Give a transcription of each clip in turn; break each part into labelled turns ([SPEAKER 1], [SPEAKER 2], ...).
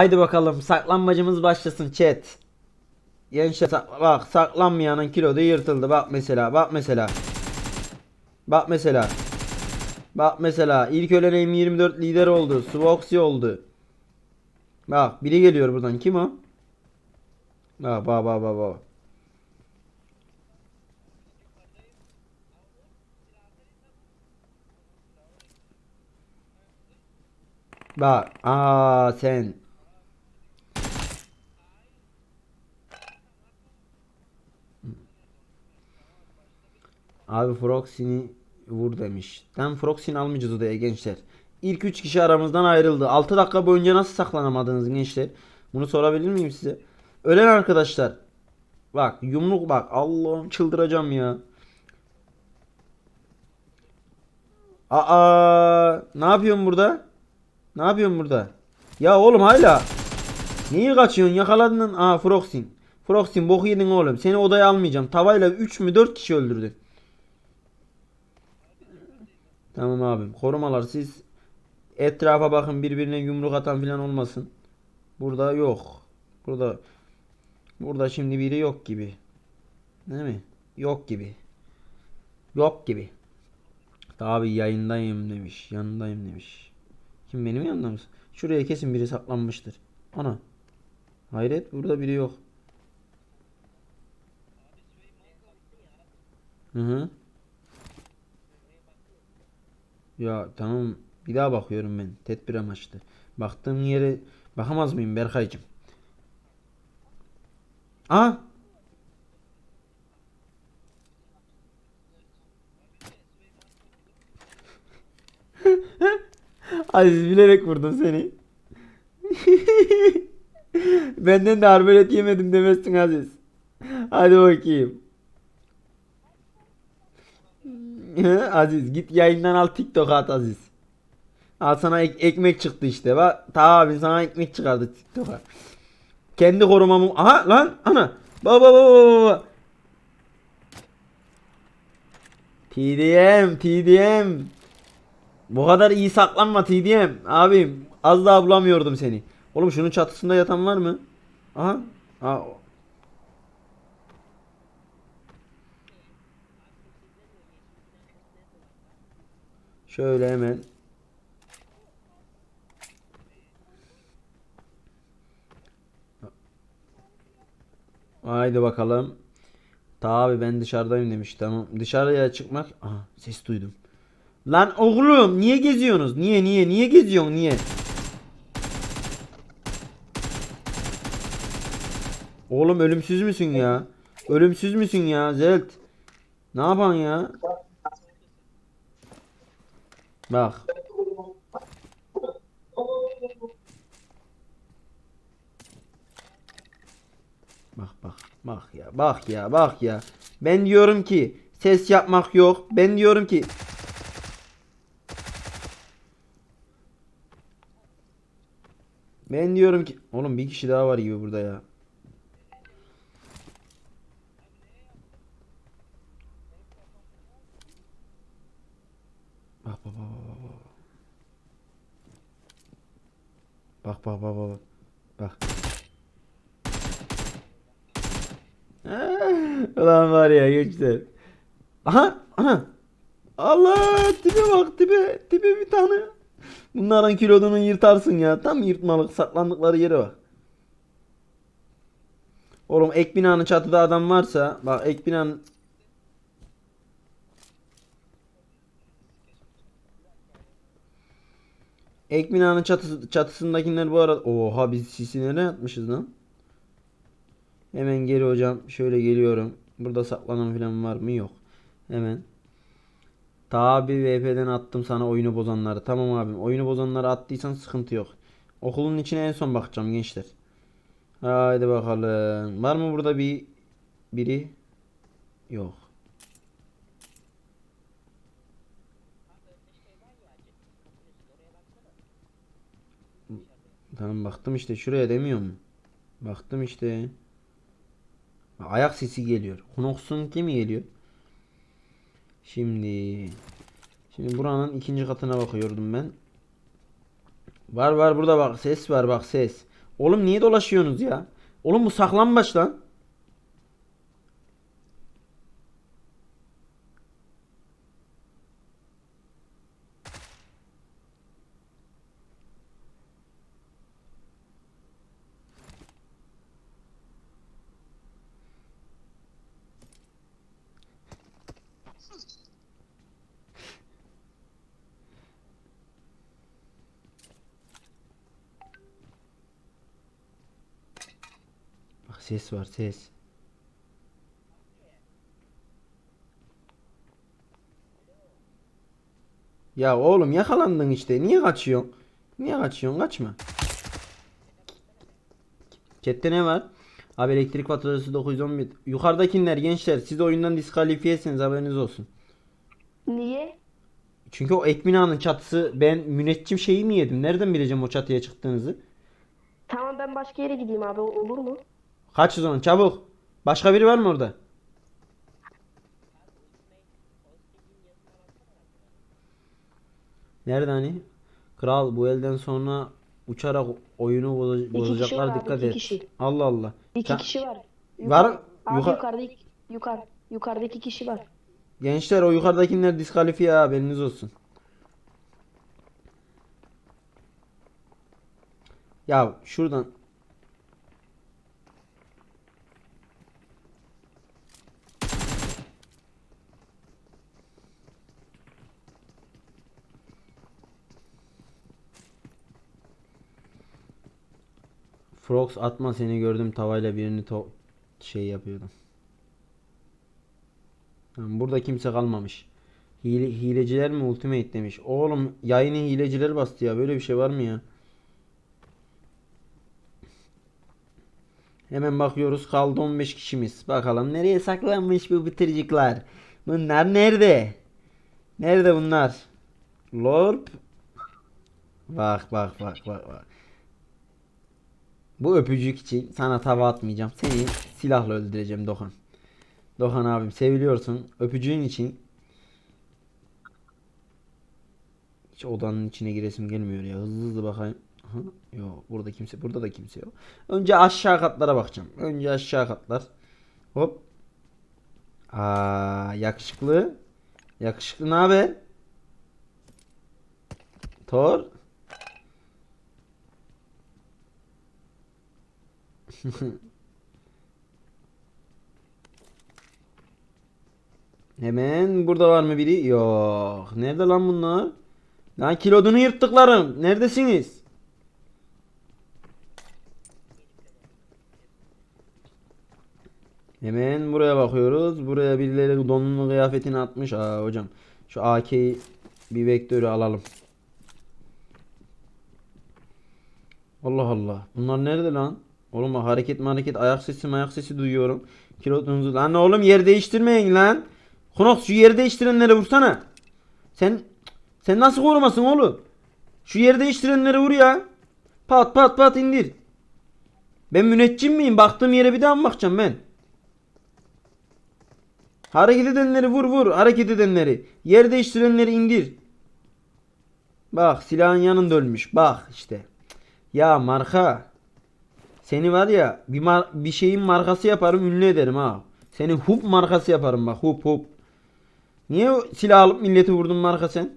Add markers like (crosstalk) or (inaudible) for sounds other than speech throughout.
[SPEAKER 1] Haydi bakalım saklanmacımız başlasın chat. Gençler sak- bak saklanmayanın kilodu yırtıldı. Bak mesela bak mesela. Bak mesela. Bak mesela ilk ölen M24 lider oldu. Svoxy oldu. Bak biri geliyor buradan. Kim o? Bak bak bak bak bak. Bak aa sen Abi Froxy'ni vur demiş. Tam Froxy'ni almayacağız odaya gençler. İlk 3 kişi aramızdan ayrıldı. 6 dakika boyunca nasıl saklanamadınız gençler? Bunu sorabilir miyim size? Ölen arkadaşlar. Bak yumruk bak. Allah'ım çıldıracağım ya. Aa, ne yapıyorsun burada? Ne yapıyorsun burada? Ya oğlum hala. Niye kaçıyorsun? Yakaladın. Aa Froxin. Froxin boku yedin oğlum. Seni odaya almayacağım. Tavayla 3 mü 4 kişi öldürdün. Tamam abim. Korumalar siz etrafa bakın birbirine yumruk atan falan olmasın. Burada yok. Burada burada şimdi biri yok gibi. Değil mi? Yok gibi. Yok gibi. Abi yayındayım demiş. Yanındayım demiş. Kim benim yanımda mısın? Şuraya kesin biri saklanmıştır. Ana. Hayret burada biri yok. Hı hı. Ya tamam bir daha bakıyorum ben tedbir amaçlı. Baktığım yere bakamaz mıyım Berkaycığım? Aa! (laughs) Aziz bilerek vurdum seni. (laughs) Benden de arbelet yemedim demezsin Aziz. Hadi bakayım. (laughs) Aziz git yayından al TikTok at Aziz. Al sana ek- ekmek çıktı işte. Bak ta abi sana ekmek çıkardı TikTok'a. Kendi korumamı... Aha lan ana. Baba baba baba. TDM TDM. Bu kadar iyi saklanma TDM. Abim az daha bulamıyordum seni. Oğlum şunun çatısında yatan var mı? Aha. Aa, Şöyle hemen. Haydi bakalım. Tabi ben dışarıdayım demiş. Tamam. Dışarıya çıkmak. Aha ses duydum. Lan oğlum niye geziyorsunuz? Niye niye niye geziyorsun niye? Oğlum ölümsüz müsün ya? Ölümsüz müsün ya Zelt? Ne yapan ya? Bak. Bak bak bak ya bak ya bak ya. Ben diyorum ki ses yapmak yok. Ben diyorum ki Ben diyorum ki oğlum bir kişi daha var gibi burada ya. Bak bak bak bak bak. Bak bak bak bak. Bak. Ah, Ulan var ya gençler. Aha aha. Allah tipe bak tipe tipe bir tane. Bunların kilodunu yırtarsın ya. Tam yırtmalık saklandıkları yere bak. Oğlum ek binanın çatıda adam varsa bak ek binanın Ek binanın çatısı, çatısındakiler bu arada Oha biz sisi nereye atmışız lan? Hemen geri hocam şöyle geliyorum. Burada saklanan falan var mı? Yok. Hemen. Tabi VP'den attım sana oyunu bozanları. Tamam abim. Oyunu bozanları attıysan sıkıntı yok. Okulun içine en son bakacağım gençler. Haydi bakalım. Var mı burada bir biri? Yok. Tamam baktım işte şuraya demiyor mu? Baktım işte. Ayak sesi geliyor. Hunox'un kimi geliyor? Şimdi Şimdi buranın ikinci katına bakıyordum ben. Var var burada bak ses var bak ses. Oğlum niye dolaşıyorsunuz ya? Oğlum bu saklambaç lan. Bak ses var ses. Ya oğlum yakalandın işte. Niye kaçıyorsun? Niye kaçıyorsun? Kaçma. Chat'te ne var? Abi elektrik faturası 911. Yukarıdakiler gençler siz oyundan diskalifiyesiniz haberiniz olsun.
[SPEAKER 2] Niye?
[SPEAKER 1] Çünkü o ek binanın çatısı ben müneccim şeyi mi yedim? Nereden bileceğim o çatıya çıktığınızı?
[SPEAKER 2] Tamam ben başka yere gideyim abi olur mu?
[SPEAKER 1] Kaç o zaman çabuk. Başka biri var mı orada? Nerede hani? Kral bu elden sonra uçarak oyunu boza-
[SPEAKER 2] kişi
[SPEAKER 1] bozacaklar
[SPEAKER 2] var abi,
[SPEAKER 1] dikkat
[SPEAKER 2] iki
[SPEAKER 1] et.
[SPEAKER 2] kişi.
[SPEAKER 1] Allah Allah.
[SPEAKER 2] İki
[SPEAKER 1] Sen-
[SPEAKER 2] kişi var.
[SPEAKER 1] Var-
[SPEAKER 2] Abi
[SPEAKER 1] yuka-
[SPEAKER 2] yukarıda iki, yukarı, yukarıda iki kişi var.
[SPEAKER 1] Gençler o yukarıdakiler diskalifiye ha, haberiniz olsun. Ya şuradan Frogs atma seni gördüm tavayla birini to şey yapıyordum. Tamam, burada kimse kalmamış. Hile, hileciler mi ultimate demiş. Oğlum yayını hileciler bastı ya. Böyle bir şey var mı ya? Hemen bakıyoruz. Kaldı 15 kişimiz. Bakalım nereye saklanmış bu bitiricikler. Bunlar nerede? Nerede bunlar? Lorp. Bak bak bak bak bak. Bu öpücük için sana tava atmayacağım. Seni silahla öldüreceğim Dokan. Dokan abim seviliyorsun. Öpücüğün için hiç odanın içine giresim gelmiyor ya. Hızlı hızlı bakayım. Aha, yok burada kimse burada da kimse yok. Önce aşağı katlara bakacağım. Önce aşağı katlar. Hop. Aa yakışıklı. Yakışıklı ne haber? Thor. (laughs) Hemen burada var mı biri? Yok. Nerede lan bunlar? Lan kilodunu yırttıklarım. Neredesiniz? Hemen buraya bakıyoruz. Buraya birileri donanma kıyafetini atmış. Aa hocam. Şu AK'yi bir vektörü alalım. Allah Allah. Bunlar nerede lan? Oğlum bak hareket hareket ayak sesi ayak sesi duyuyorum. Kilotunuzu lan oğlum yer değiştirmeyin lan. Knox şu yer değiştirenlere vursana. Sen sen nasıl korumasın oğlum? Şu yer değiştirenlere vur ya. Pat pat pat indir. Ben müneccim miyim? Baktığım yere bir daha mı bakacağım ben? Hareket edenleri vur vur. Hareket edenleri. Yer değiştirenleri indir. Bak silahın yanında ölmüş. Bak işte. Ya marka. Seni var ya bir, mar- bir şeyin markası yaparım ünlü ederim ha. Seni hup markası yaparım bak hup hup. Niye silah alıp milleti vurdun marka sen?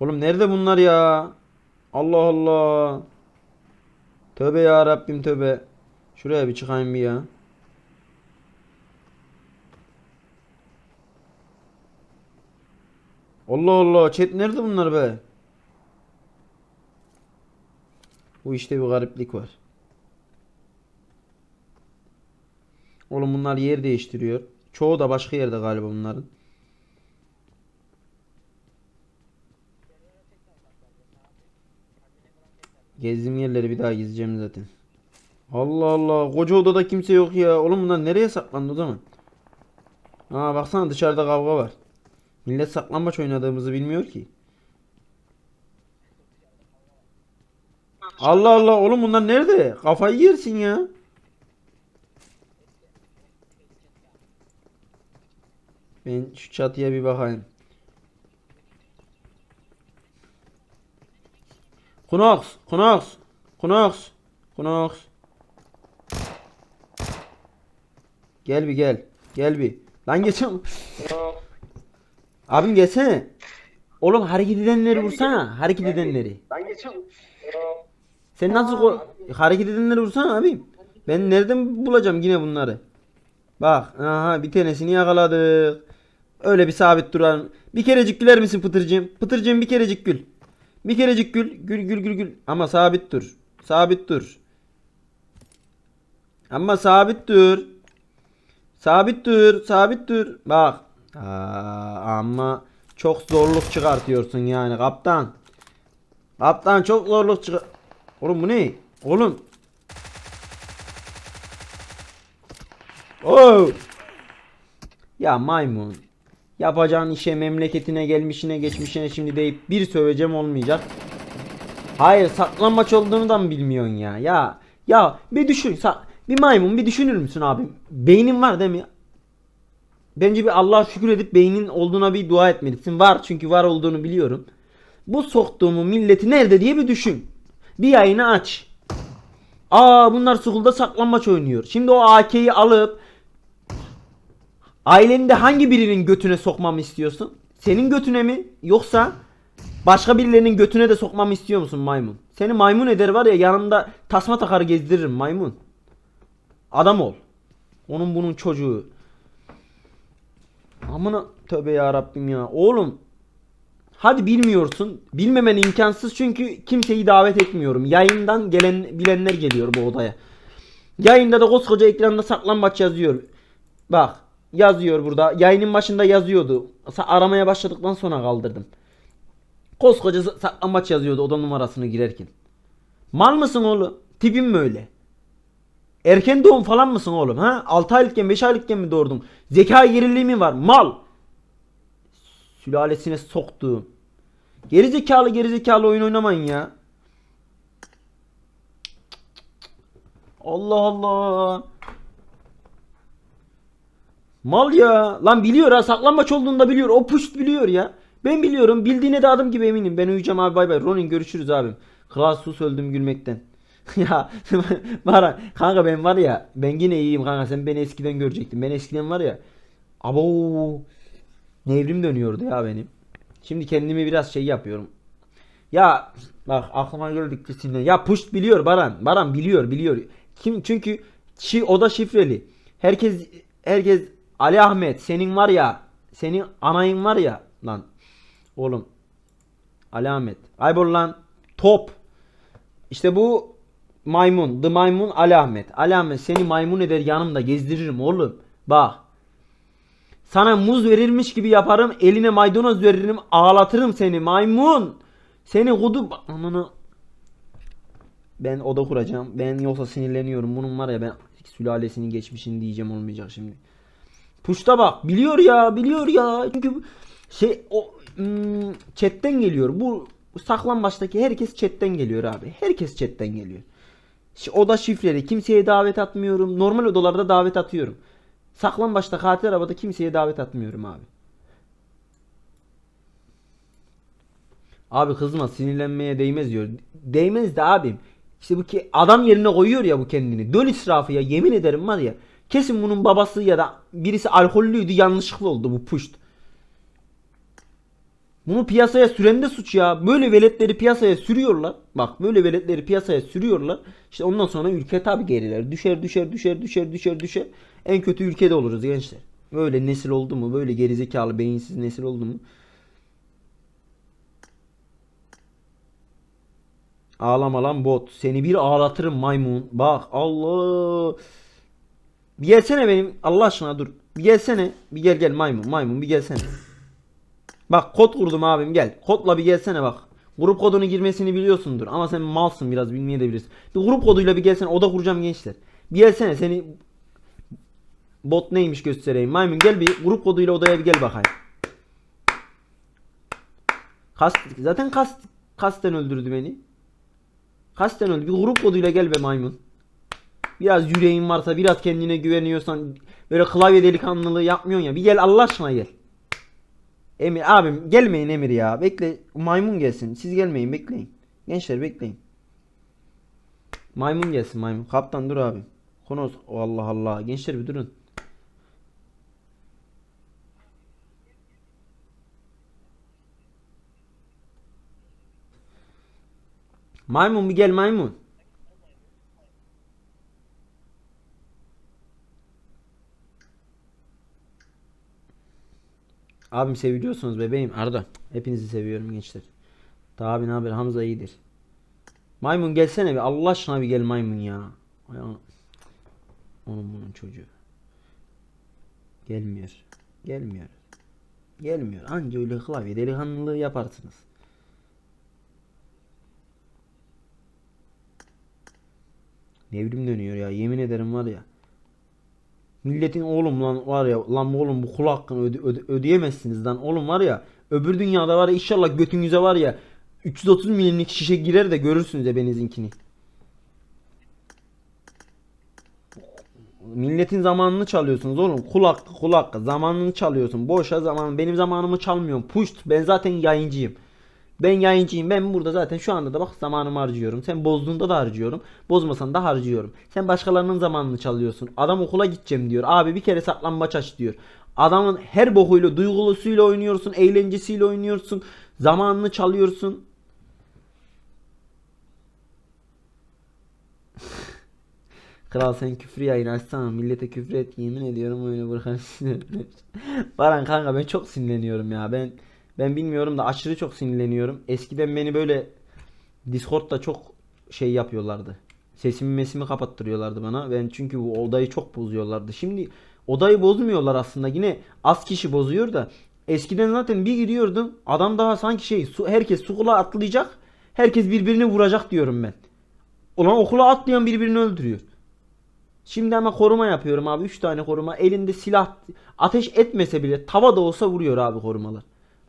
[SPEAKER 1] Oğlum nerede bunlar ya? Allah Allah. Tövbe ya Rabbim tövbe. Şuraya bir çıkayım bir ya. Allah Allah. Chat nerede bunlar be? Bu işte bir gariplik var. Oğlum bunlar yer değiştiriyor. Çoğu da başka yerde galiba bunların. Gezdiğim yerleri bir daha gezeceğim zaten. Allah Allah. Koca odada kimse yok ya. Oğlum bunlar nereye saklandı o zaman? Aa baksana dışarıda kavga var. Millet saklambaç oynadığımızı bilmiyor ki. Allah Allah oğlum bunlar nerede? Kafayı yersin ya. Ben şu çatıya bir bakayım. Kunox, Kunox, Kunox, Kunox. Gel bir gel. Gel bir. Lan geçin. Abim gelsene. Oğlum hareket edenleri vursana. Hareket edenleri.
[SPEAKER 3] Ben geçiyorum.
[SPEAKER 1] Sen nasıl ko- hareket edenleri vursana abim. Ben nereden bulacağım yine bunları? Bak aha bir tanesini yakaladık. Öyle bir sabit duran. Bir kerecik güler misin Pıtırcığım? Pıtırcığım bir kerecik gül. Bir kerecik gül. Gül gül gül gül. Ama sabit dur. Sabit dur. Ama sabit dur. Sabit dur. Sabit dur. Bak. Aa, ama çok zorluk çıkartıyorsun yani kaptan. Kaptan çok zorluk çıkar... Oğlum bu ne? Oğlum. Oo. Ya maymun. Yapacağın işe memleketine gelmişine geçmişine şimdi deyip bir söveceğim olmayacak. Hayır saklanmaç olduğunu da mı bilmiyorsun ya? Ya ya bir düşün. sa- Bir maymun bir düşünür müsün abi? Beynin var değil mi? Bence bir Allah'a şükür edip beynin olduğuna bir dua etmelisin. Var çünkü var olduğunu biliyorum. Bu soktuğumu milleti nerede diye bir düşün. Bir yayını aç. Aa bunlar School'da saklanmaç oynuyor. Şimdi o AK'yi alıp ailende hangi birinin götüne sokmamı istiyorsun? Senin götüne mi yoksa başka birilerinin götüne de sokmamı istiyor musun maymun? Seni maymun eder var ya yanımda tasma takar gezdiririm maymun. Adam ol. Onun bunun çocuğu. Amına tövbe ya Rabbim ya. Oğlum Hadi bilmiyorsun. Bilmemen imkansız çünkü kimseyi davet etmiyorum. Yayından gelen bilenler geliyor bu odaya. Yayında da koskoca ekranda saklambaç yazıyor. Bak yazıyor burada. Yayının başında yazıyordu. Aramaya başladıktan sonra kaldırdım. Koskoca sa- saklambaç yazıyordu oda numarasını girerken. Mal mısın oğlum? Tipin mi öyle? Erken doğum falan mısın oğlum? Ha? 6 aylıkken 5 aylıkken mi doğurdun? Zeka geriliği mi var? Mal. Sülalesine soktuğum. Gerizekalı gerizekalı oyun oynamayın ya. Allah Allah. Mal ya. Lan biliyor ha saklanmaç olduğunu da biliyor. O puşt biliyor ya. Ben biliyorum. Bildiğine de adım gibi eminim. Ben uyuyacağım abi bay bay. Ronin görüşürüz abim. Kral sus öldüm gülmekten. (laughs) ya var kanka ben var ya ben yine iyiyim kanka sen beni eskiden görecektin. Ben eskiden var ya abo Nevrim dönüyordu ya benim. Şimdi kendimi biraz şey yapıyorum. Ya bak aklıma geldik kesinlikle. Ya push biliyor Baran. Baran biliyor biliyor. Kim çünkü şi, o da şifreli. Herkes herkes Ali Ahmet senin var ya senin anayın var ya lan oğlum Ali Ahmet. Aybol lan top. İşte bu maymun. The maymun. Ali Ahmet seni maymun eder yanımda gezdiririm oğlum. Bak. Sana muz verilmiş gibi yaparım. Eline maydanoz veririm. Ağlatırım seni maymun. Seni kudu... Ananı... Ben oda kuracağım. Ben yoksa sinirleniyorum. Bunun var ya ben sülalesinin geçmişini diyeceğim olmayacak şimdi. Puşta bak. Biliyor ya. Biliyor ya. Çünkü şey o hmm, chatten geliyor. Bu saklambaçtaki herkes chatten geliyor abi. Herkes chatten geliyor. Oda şifreli. Kimseye davet atmıyorum. Normal odalarda davet atıyorum. Saklambaçta katil arabada kimseye davet atmıyorum abi. Abi kızma sinirlenmeye değmez diyor. Değmez de abim. İşte bu ki adam yerine koyuyor ya bu kendini. Döl israfı ya yemin ederim var ya. Kesin bunun babası ya da birisi alkollüydü yanlışlıkla oldu bu puşt. Bunu piyasaya süren de suç ya. Böyle veletleri piyasaya sürüyorlar. Bak böyle veletleri piyasaya sürüyorlar. İşte ondan sonra ülke tabi geriler. Düşer düşer düşer düşer düşer düşer. En kötü ülkede oluruz gençler. Böyle nesil oldu mu? Böyle gerizekalı beyinsiz nesil oldu mu? Ağlama lan bot. Seni bir ağlatırım maymun. Bak Allah. Bir gelsene benim. Allah aşkına dur. Bir gelsene. Bir gel gel maymun. Maymun bir gelsene. Bak kod kurdum abim gel. Kodla bir gelsene bak. Grup kodunu girmesini biliyorsundur ama sen malsın biraz bilmeye de bilirsin. Bir grup koduyla bir gelsene oda kuracağım gençler. Bir gelsene seni bot neymiş göstereyim. Maymun gel bir grup koduyla odaya bir gel bakayım. Kast, zaten kast, kasten öldürdü beni. Kasten öldü. Bir grup koduyla gel be maymun. Biraz yüreğin varsa biraz kendine güveniyorsan böyle klavye delikanlılığı yapmıyorsun ya. Bir gel Allah aşkına gel. Emir abim gelmeyin Emir ya. Bekle maymun gelsin. Siz gelmeyin bekleyin. Gençler bekleyin. Maymun gelsin maymun. Kaptan dur abi. Konos Allah Allah. Gençler bir durun. Maymun bir gel maymun. Abim seviliyorsunuz bebeğim Arda. Hepinizi seviyorum gençler. Daha abi ne haber Hamza iyidir. Maymun gelsene bir Allah aşkına bir gel maymun ya. Ay, Onun bunun çocuğu. Gelmiyor. Gelmiyor. Gelmiyor. Anca öyle klavye delikanlılığı yaparsınız. Nevrim dönüyor ya yemin ederim var ya. Milletin oğlum lan var ya lan oğlum bu kul hakkını öde- öde- ödeyemezsiniz lan oğlum var ya öbür dünyada var ya inşallah götünüze var ya 330 milimlik şişe girer de görürsünüz ebenizinkini. Milletin zamanını çalıyorsunuz oğlum. Kul hakkı kul hakkı. Zamanını çalıyorsun. Boşa zaman. Benim zamanımı çalmıyorum. Puşt. Ben zaten yayıncıyım. Ben yayıncıyım. Ben burada zaten şu anda da bak zamanımı harcıyorum. Sen bozduğunda da harcıyorum. Bozmasan da harcıyorum. Sen başkalarının zamanını çalıyorsun. Adam okula gideceğim diyor. Abi bir kere saklambaç aç diyor. Adamın her bokuyla, duygulusuyla oynuyorsun, eğlencesiyle oynuyorsun. Zamanını çalıyorsun. (laughs) Kral sen küfür yayını açsana millete küfür et yemin ediyorum öyle bırakır (laughs) Baran kanka ben çok sinirleniyorum ya ben ben bilmiyorum da aşırı çok sinirleniyorum. Eskiden beni böyle Discord'da çok şey yapıyorlardı. Sesimi mesimi kapattırıyorlardı bana. Ben çünkü bu odayı çok bozuyorlardı. Şimdi odayı bozmuyorlar aslında. Yine az kişi bozuyor da. Eskiden zaten bir giriyordum. Adam daha sanki şey su, herkes su kulağı atlayacak. Herkes birbirini vuracak diyorum ben. Ulan okula atlayan birbirini öldürüyor. Şimdi ama koruma yapıyorum abi. 3 tane koruma. Elinde silah ateş etmese bile tava da olsa vuruyor abi korumalar.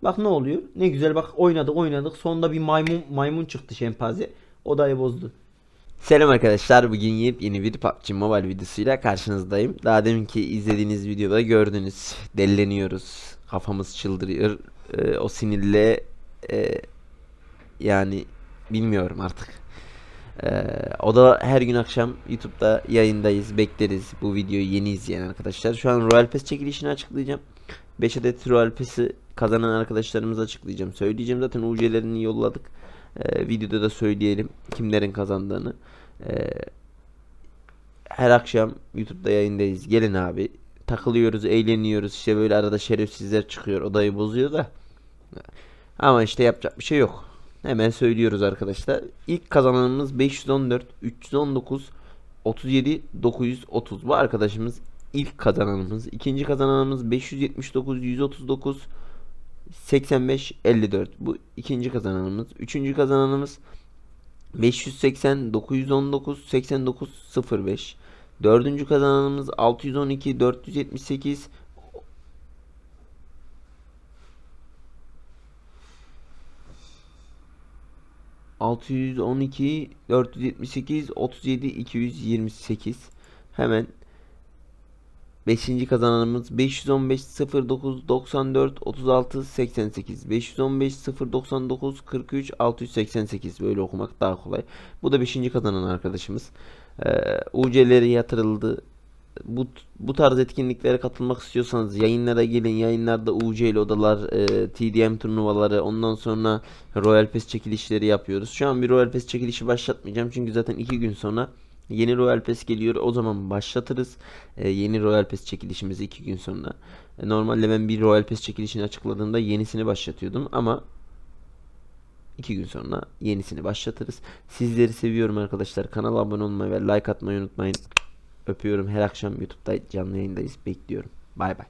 [SPEAKER 1] Bak ne oluyor? Ne güzel bak oynadık oynadık. Sonunda bir maymun maymun çıktı şempanze. Odayı bozdu.
[SPEAKER 3] Selam arkadaşlar. Bugün yepyeni bir PUBG Mobile videosuyla karşınızdayım. Daha deminki izlediğiniz videoda gördünüz. Delleniyoruz. Kafamız çıldırıyor. Ee, o sinirle e, yani bilmiyorum artık. Ee, o da her gün akşam YouTube'da yayındayız. Bekleriz bu videoyu yeni izleyen arkadaşlar. Şu an Royal Pass çekilişini açıklayacağım. 5 adet Royal Pass'i kazanan arkadaşlarımıza açıklayacağım. Söyleyeceğim zaten UC'lerini yolladık. Ee, videoda da söyleyelim kimlerin kazandığını. Ee, her akşam YouTube'da yayındayız. Gelin abi. Takılıyoruz, eğleniyoruz. İşte böyle arada şerefsizler çıkıyor. Odayı bozuyor da. Ama işte yapacak bir şey yok. Hemen söylüyoruz arkadaşlar. İlk kazananımız 514 319 37 930. Bu arkadaşımız ilk kazananımız. İkinci kazananımız 579 139 85 54. Bu ikinci kazananımız. Üçüncü kazananımız 580 919 89 05. Dördüncü kazananımız 612 478 612 478 37 228 hemen 5. kazananımız 515 09 94 36 88 515 099 43 688 böyle okumak daha kolay. Bu da 5. kazanan arkadaşımız. Ee, UC'leri yatırıldı. Bu bu tarz etkinliklere katılmak istiyorsanız yayınlara gelin. Yayınlarda UC'li odalar, e, TDM turnuvaları, ondan sonra Royal Pass çekilişleri yapıyoruz. Şu an bir Royal Pass çekilişi başlatmayacağım çünkü zaten 2 gün sonra Yeni Royal Pass geliyor. O zaman başlatırız. Ee, yeni Royal Pass çekilişimizi 2 gün sonra. E, normalde ben bir Royal Pass çekilişini açıkladığımda yenisini başlatıyordum ama 2 gün sonra yenisini başlatırız. Sizleri seviyorum arkadaşlar. Kanala abone olmayı ve like atmayı unutmayın. Öpüyorum. Her akşam YouTube'da canlı yayındayız. Bekliyorum. Bay bay.